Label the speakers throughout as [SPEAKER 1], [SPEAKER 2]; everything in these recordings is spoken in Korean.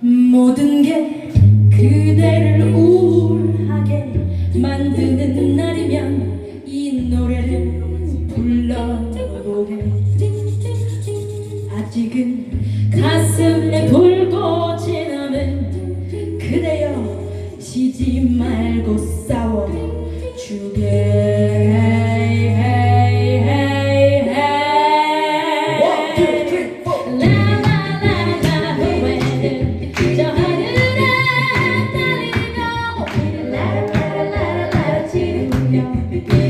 [SPEAKER 1] 모든 게 그대를 우울하게 만드는 날이면 이 노래를 불러보게. 아직은 가슴에 불고 지나면 그대여 지지 말고 싸워. 주게.
[SPEAKER 2] Thank you.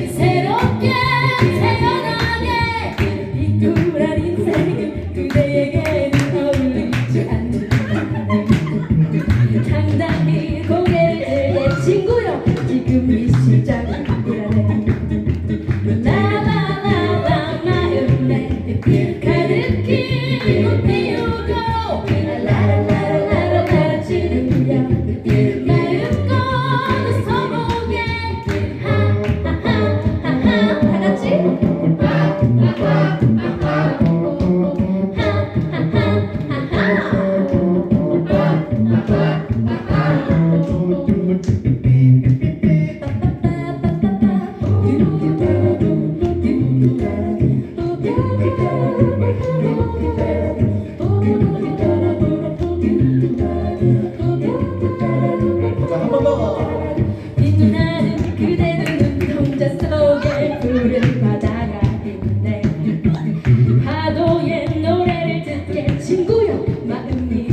[SPEAKER 1] 빛나는 그대 눈동자 속에 푸른 바다가 있네. 파도의 노래를 듣게 친구여 마음이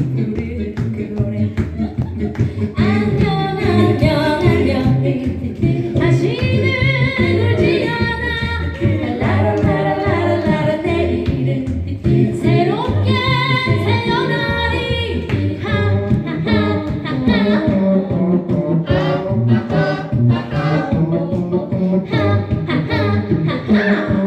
[SPEAKER 1] Yeah.